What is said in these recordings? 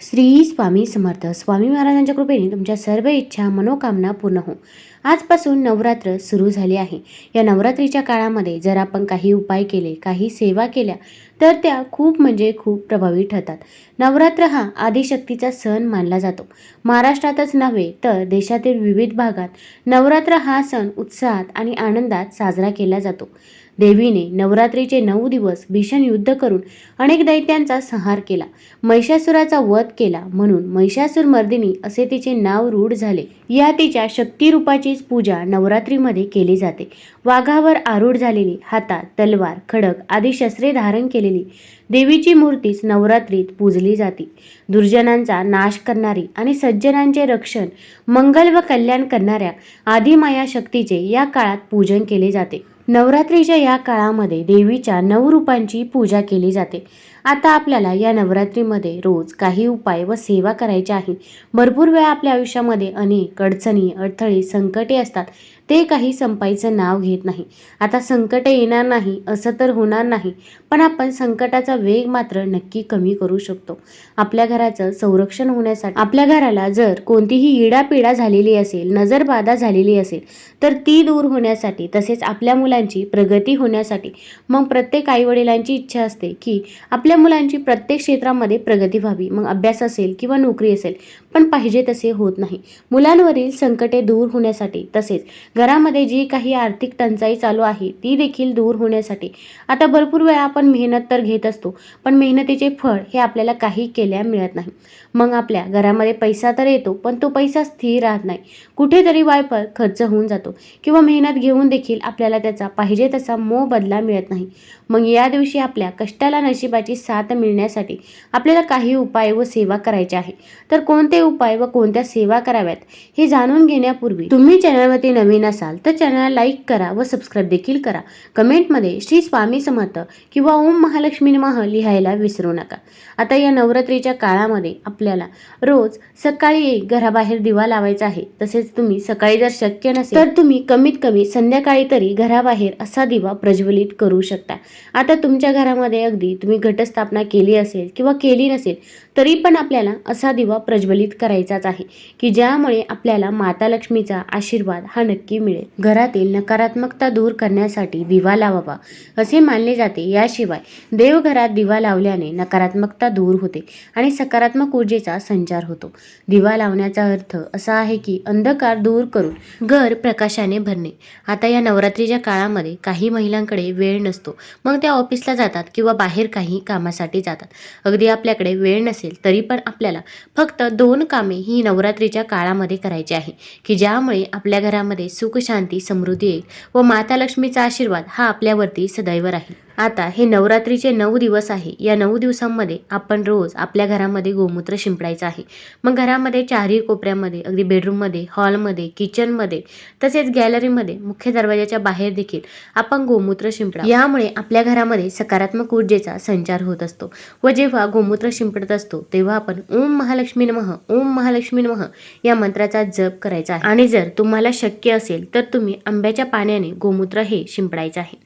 श्री स्वामी समर्थ. स्वामी महाराजांच्या कृपेने तुमच्या सर्व इच्छा मनोकामना पूर्ण हो. आजपासून नवरात्र सुरू झाली आहे. या नवरात्रीच्या काळामध्ये जर आपण काही उपाय केले काही सेवा केल्या तर त्या खूप म्हणजे खूप प्रभावी ठरतात. नवरात्र हा आदिशक्तीचा सण मानला जातो. महाराष्ट्रातच नव्हे तर देशातील विविध भागात नवरात्र हा सण उत्साहात आणि आनंदात साजरा केला जातो. देवीने नवरात्रीचे नऊ दिवस भीषण युद्ध करून अनेक दैत्यांचा संहार केला. महिषासुराचा वध केला म्हणून महिषासुर मर्दिनी असे तिचे नाव रूढ झाले. या तिच्या शक्तिरूपाचीच पूजा नवरात्रीमध्ये केली जाते. वाघावर आरूढ झालेली हातात तलवार खडक आदी शस्त्रे धारण केलेली देवीची मूर्तीच नवरात्रीत पूजली जाते. दुर्जनांचा नाश करणारी आणि सज्जनांचे रक्षण मंगल व कल्याण करणाऱ्या आदिमाया शक्तीचे या काळात पूजन केले जाते. नवरात्रीच्या या काळामध्ये देवीच्या नऊ रूपांची पूजा केली जाते. आता आपल्याला या नवरात्रीमध्ये रोज काही उपाय व सेवा करायच्या आहे भरपूर वेळा आपल्या आयुष्यामध्ये अनेक अडचणी अडथळे संकटे असतात. ते काही संपायचं नाव घेत नाही. आता संकट येणार नाही असं तर होणार नाही पण आपण संकटाचा वेग मात्र नक्की कमी करू शकतो. आपल्या घराचं संरक्षण होण्यासाठी आपल्या घराला जर कोणतीही इडापिडा झालेली असेल नजरबाधा झालेली असेल तर ती दूर होण्यासाठी तसेच आपल्या मुलांची प्रगती होण्यासाठी मग प्रत्येक आईवडिलांची इच्छा असते की आपल्या मुलांची प्रत्येक क्षेत्रामध्ये प्रगती व्हावी. मग अभ्यास असेल किंवा नोकरी असेल पण पाहिजे तसे होत नाही. मुलांवरील संकटे दूर होण्यासाठी तसेच घरामध्ये जी काही आर्थिक टंचाई चालू आहे ती देखील दूर होण्यासाठी. आता भरपूर वेळा आपण मेहनत तर घेत असतो पण मेहनतीचे फळ हे आपल्याला काही केल्या मिळत नाही. मग आपल्या घरामध्ये पैसा तर येतो पण तो पैसा स्थिर राहत नाही. कुठेतरी वायपर खर्च होऊन जातो किंवा मेहनत घेऊन देखील आपल्याला त्याचा पाहिजे तसा मोबदला मिळत नाही. मग या दिवशी आपल्या कष्टाला नशिबाची साथ मिळण्यासाठी आपल्याला काही उपाय व सेवा करायच्या आहे. तर कोणते उपाय व कोणत्या सेवा कराव्यात हे जाणून घेण्यापूर्वी तुम्ही चॅनलवरती नवीन असाल तर चॅनलला लाईक करा व सबस्क्राईब देखील करा. कमेंटमध्ये श्री स्वामी समर्थ किंवा ओम महालक्ष्मी नमः लिहायला विसरू नका. आता या नवरात्रीच्या काळामध्ये आपल्याला रोज सकाळी एक घराबाहेर दिवा लावायचा आहे. तसेच तुम्ही सकाळी जर शक्य नसेल तर तुम्ही कमीत कमी संध्याकाळी तरी घराबाहेर असा दिवा प्रज्वलित करू शकता. आता तुमच्या घरामध्ये अगदी तुम्ही घटस्थापना केली असेल किंवा केली नसेल तरी पण आपल्याला असा दिवा प्रज्वलित करायचाच आहे की ज्यामुळे आपल्याला माता लक्ष्मीचा आशीर्वाद हा नक्की मिळेल. घरातील नकारात्मकता दूर करण्यासाठी दिवा लावावा असे मानले जाते. याशिवाय देवघरात दिवा लावल्याने नकारात्मकता दूर होते आणि सकारात्मक ऊर्जेचा संचार होतो. दिवा लावण्याचा अर्थ असा आहे की अंधकार दूर करून घर प्रकाशाने भरणे. आता या नवरात्रीच्या काळामध्ये काही महिलांकडे वेळ नसतो. मग मग त्या ऑफिसला जातात किंवा बाहेर काही कामासाठी जातात. अगदी आपल्याकडे वेळ नसेल तरी पण आपल्याला फक्त दोन कामे ही नवरात्रीच्या काळामध्ये करायची आहे की ज्यामुळे आपल्या घरामध्ये सुख शांती समृद्धी येईल व माता लक्ष्मीचा आशीर्वाद हा आपल्यावरती सदैव राहील. आता हे नवरात्रीचे नऊ दिवस आहे. या नऊ दिवसांमध्ये आपण रोज आपल्या घरामध्ये गोमूत्र शिंपडायचं आहे. मग घरामध्ये चारही कोपऱ्यामध्ये अगदी बेडरूममध्ये हॉलमध्ये किचनमध्ये तसेच गॅलरीमध्ये मुख्य दरवाजाच्या बाहेर देखील आपण गोमूत्र शिंपडा यामुळे आपल्या घरामध्ये सकारात्मक ऊर्जेचा संचार होत असतो. व जेव्हा गोमूत्र शिंपडत असतो तेव्हा आपण ओम महालक्ष्मी नमः ओम महालक्ष्मी नमः या मंत्राचा जप करायचा आहे. आणि जर तुम्हाला शक्य असेल तर तुम्ही आंब्याच्या पाण्याने गोमूत्र हे शिंपडायचं आहे.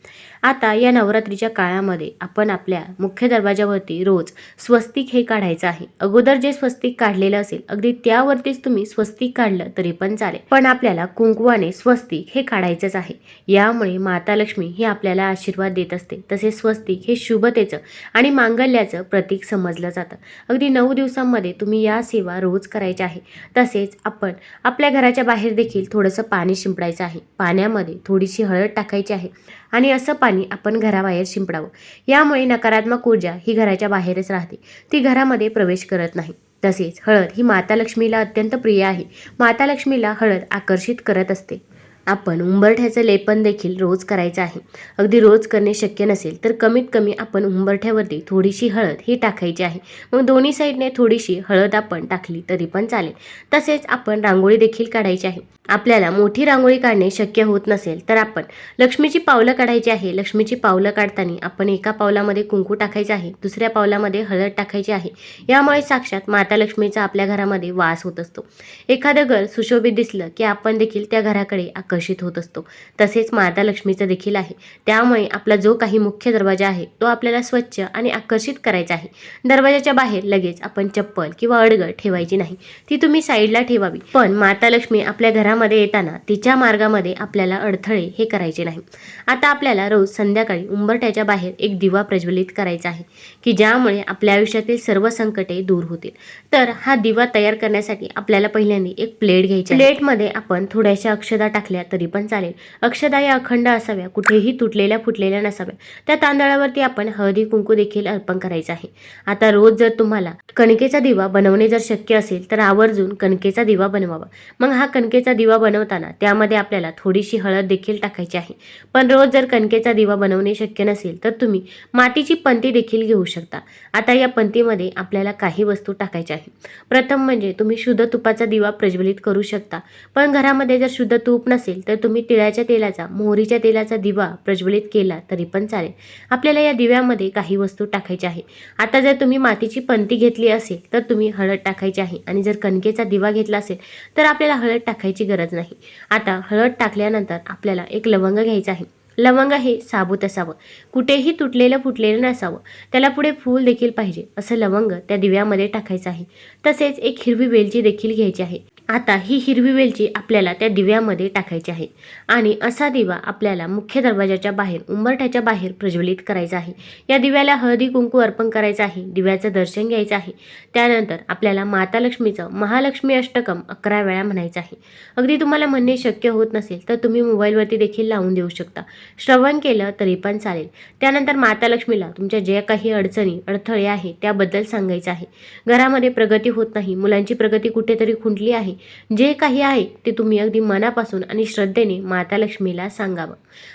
आता या नवरात्रीच्या काळामध्ये आपण आपल्या मुख्य दरवाजावरती रोज स्वस्तिक हे काढायचं आहे. अगोदर जे स्वस्तिक काढलेलं असेल अगदी त्यावरतीच तुम्ही स्वस्तिक काढलं तरी पण चालेल. पण आपल्याला कुंकवाने स्वस्तिक हे काढायचंच आहे. यामुळे माता लक्ष्मी ही आपल्याला आशीर्वाद देत असते. तसेच स्वस्तिक हे शुभतेचं आणि मांगल्याचं प्रतीक समजलं जातं. अगदी नऊ दिवसांमध्ये तुम्ही या सेवा रोज करायच्या आहे. तसेच आपण आपल्या घराच्या बाहेर देखील थोडंसं पाणी शिंपडायचं आहे. पाण्यामध्ये थोडीशी हळद टाकायची आहे. आणि असं पाणी आपण घराबाहेर शिंपडावं. यामुळे नकारात्मक ऊर्जा ही घराच्या बाहेरच राहते. ती घरामध्ये प्रवेश करत नाही. तसेच हळद ही माता लक्ष्मीला अत्यंत प्रिय आहे. माता लक्ष्मीला हळद आकर्षित करत असते. आपण उंबरठ्याचं लेपन देखील रोज करायचं आहे. अगदी रोज करणे शक्य नसेल तर कमीत कमी आपण उंबरठ्यावरती थोडीशी हळद ही टाकायची आहे. मग दोन्ही साईडने थोडीशी हळद आपण टाकली तरी पण चालेल. तसेच आपण रांगोळी देखील काढायची आहे. आपल्याला मोठी रांगोळी काढणे शक्य होत नसेल तर आपण लक्ष्मीची पावलं काढायची आहे. लक्ष्मीची पावलं काढताना आपण एका पावलामध्ये कुंकू टाकायचं आहे दुसऱ्या पावलामध्ये हळद टाकायची आहे. यामुळे साक्षात माता लक्ष्मीचा आपल्या घरामध्ये वास होत असतो. एखादं घर सुशोभित दिसलं की आपण देखील त्या घराकडे आकर्षित आकर्षित होत असतो. तसेच माता लक्ष्मीचं देखील आहे. त्यामुळे आपला जो काही मुख्य दरवाजा आहे तो आपल्याला स्वच्छ आणि आकर्षित करायचा आहे. दरवाजाच्या बाहेर लगेच आपण चप्पल किंवा अडगळ ठेवायची नाही. ती तुम्ही साईडला ठेवावी. पण माता लक्ष्मी आपल्या घरामध्ये येताना तिच्या मार्गामध्ये आपल्याला अडथळे हे करायचे नाही. आता आपल्याला रोज संध्याकाळी उंबरट्याच्या बाहेर एक दिवा प्रज्वलित करायचा आहे की ज्यामुळे आपल्या आयुष्यातील सर्व संकटे दूर होतील. तर हा दिवा तयार करण्यासाठी आपल्याला पहिल्यांदा एक प्लेट घ्यायची प्लेटमध्ये आपण थोड्याशा अक्षदा टाकल्या तरी पण चालेल. अक्षदा या अखंड असाव्या कुठेही तुटलेल्या फुटलेल्या नसाव्या. त्या तांदळावरती आपण हळदी कुंकू देखील अर्पण करायचं आहे. आता रोज जर तुम्हाला कणकेचा दिवा बनवणे जर शक्य असेल तर आवर्जून कणकेचा दिवा बनवावा. मग हा कणकेचा दिवा बनवताना त्यामध्ये आपल्याला थोडीशी हळद देखील टाकायची आहे. पण रोज जर कणकेचा दिवा बनवणे शक्य नसेल तर तुम्ही मातीची पंती देखील घेऊ शकता. आता या पंतीमध्ये आपल्याला काही वस्तू टाकायच्या आहे प्रथम म्हणजे तुम्ही शुद्ध तुपाचा दिवा प्रज्वलित करू शकता. पण घरामध्ये जर शुद्ध तूप नसेल तर तुम्ही तिळाच्या तेलाचा मोहरीच्या तेलाचा दिवा प्रज्वलित केला तरी पण चालेल. आपल्याला या दिव्यामध्ये काही वस्तू टाकायच्या आहे आता जर तुम्ही मातीची पंती घेतली असेल तर तुम्ही हळद टाकायची आहे. आणि जर कणकेचा दिवा घेतला असेल तर आपल्याला हळद टाकायची गरज नाही. आता हळद टाकल्यानंतर आपल्याला एक लवंग घ्यायचा आहे. लवंग हे साबूत असावं. कुठेही तुटलेलं फुटलेलं नसावं. त्याला पुढे फूल देखील पाहिजे. असं लवंग त्या दिव्यामध्ये टाकायचं आहे. तसेच एक हिरवी वेलची देखील घ्यायची आहे. आता ही हिरवी वेलची आपल्याला त्या दिव्यामध्ये टाकायची आहे. आणि असा दिवा आपल्याला मुख्य दरवाजाच्या बाहेर उंबरठ्याच्या बाहेर प्रज्वलित करायचा आहे. या दिव्याला हळदी कुंकू अर्पण करायचं आहे दिव्याचं दर्शन घ्यायचं आहे. त्यानंतर आपल्याला माता लक्ष्मीचं महालक्ष्मी अष्टकम अकरा वेळा म्हणायचं आहे. अगदी तुम्हाला म्हणणे शक्य होत नसेल तर तुम्ही मोबाईलवरती देखील लावून देऊ शकता. श्रवण केलं तरी पण चालेल. त्यानंतर माता लक्ष्मीला तुमच्या ज्या काही अडचणी अडथळे आहे त्याबद्दल सांगायचं आहे. घरामध्ये प्रगती होत नाही. मुलांची प्रगती कुठेतरी खुंटली आहे. जे काही आहे ते तुम्ही अगदी मनापासून आणि श्रद्धेने माता लक्ष्मीला सांगावं.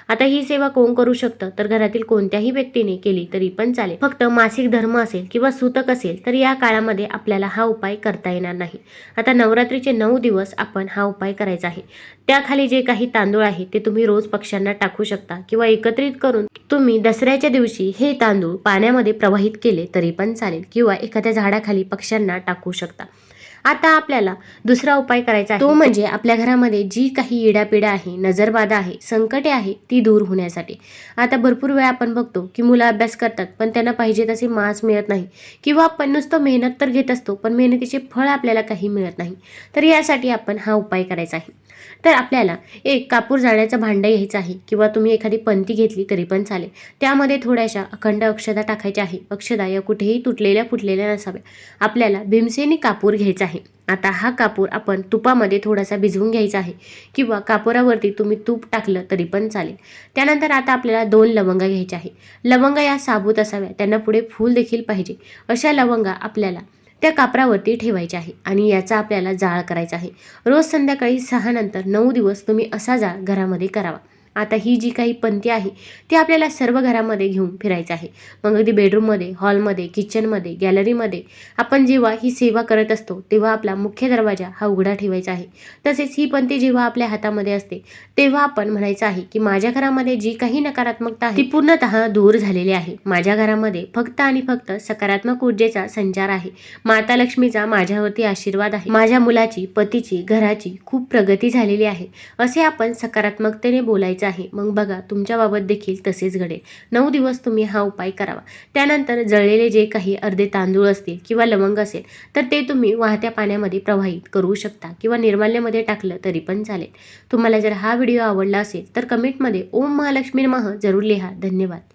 आता ही सेवा कोण करू शकतं? तर घरातील कोणत्याही व्यक्तीने केली तरी पण चालेल. फक्त मासिक धर्म असेल किंवा सूतक असेल तर या काळामध्ये आपल्याला हा उपाय करता येणार नाही. आता नवरात्रीचे नऊ दिवस आपण हा उपाय करायचा आहे. त्याखाली जे काही तांदूळ आहे ते तुम्ही रोज पक्ष्यांना टाकू शकता किंवा एकत्रित करून तुम्ही दसऱ्याच्या दिवशी हे तांदूळ पाण्यामध्ये प्रवाहित केले तरी पण चालेल किंवा एखाद्या झाडाखाली पक्ष्यांना टाकू शकता. आता आपल्याला दुसरा उपाय करायचा आहे. तो म्हणजे आपल्या घरामध्ये जी काही इडापिडा आहे नजरबाधा आहे संकटे आहे ती दूर होण्यासाठी. आता भरपूर वेळा आपण बघतो की मुलं अभ्यास करतात पण त्यांना पाहिजे तसे मार्क्स मिळत नाही. किंवा आपण नुसतं मेहनत तर घेत असतो पण मेहनतीचे फळ आपल्याला काही मिळत नाही. तर यासाठी आपण हा उपाय करायचा आहे. तर आपल्याला एक कापूर जाळण्याचं भांडं घ्यायचं आहे किंवा तुम्ही एखादी पंती घेतली तरी पण चालेल. त्यामध्ये थोड्याशा अखंड अक्षदा टाकायच्या आहे. अक्षदा या कुठेही तुटलेल्या फुटलेल्या नसाव्या आपल्याला भीमसेनी कापूर घ्यायचा आहे. आता हा कापूर आपण तुपामध्ये थोडासा भिजवून घ्यायचा आहे किंवा कापुरावरती तुम्ही तूप टाकलं तरी पण चालेल. त्यानंतर आता आपल्याला दोन लवंगा घ्यायच्या आहे. लवंगा या साबूत असाव्या त्यांना पुढे फूल देखील पाहिजे. अशा लवंगा आपल्याला त्या कापरावरती ठेवायचे आहे आणि याचा आपल्याला जाळ करायचा आहे. रोज संध्याकाळी सहा नंतर नऊ दिवस तुम्ही असा जाळ घरामध्ये करावा. आता ही जी काही पंथी आहे ती आपल्याला सर्व घरामध्ये घेऊन फिरायचं आहे. मग अगदी बेडरूममध्ये हॉलमध्ये किचनमध्ये गॅलरीमध्ये आपण जेव्हा ही सेवा करत असतो तेव्हा आपला मुख्य दरवाजा हा उघडा ठेवायचा आहे. तसेच ही पंथी जेव्हा आपल्या हातामध्ये असते तेव्हा आपण म्हणायचं आहे की माझ्या घरामध्ये जी काही नकारात्मकता आहे ती पूर्णतः दूर झालेली आहे. माझ्या घरामध्ये फक्त आणि फक्त सकारात्मक ऊर्जेचा संचार आहे. माता लक्ष्मीचा माझ्यावरती आशीर्वाद आहे. माझ्या मुलाची पतीची घराची खूप प्रगती झालेली आहे. असे आपण सकारात्मकतेने बोलायचं आहे. मग बघा तुमच्याबाबत देखील तसेच घडेल. नऊ दिवस तुम्ही हा उपाय करावा. त्यानंतर जळलेले जे काही अर्धे तांदूळ असतील किंवा लवंग असेल तर ते तुम्ही वाहत्या पाण्यामध्ये प्रवाहित करू शकता किंवा निर्माल्यामध्ये टाकलं तरी पण चालेल. तुम्हाला जर हा व्हिडिओ आवडला असेल तर कमेंटमध्ये ओम महालक्ष्मी मह जरूर लिहा. धन्यवाद.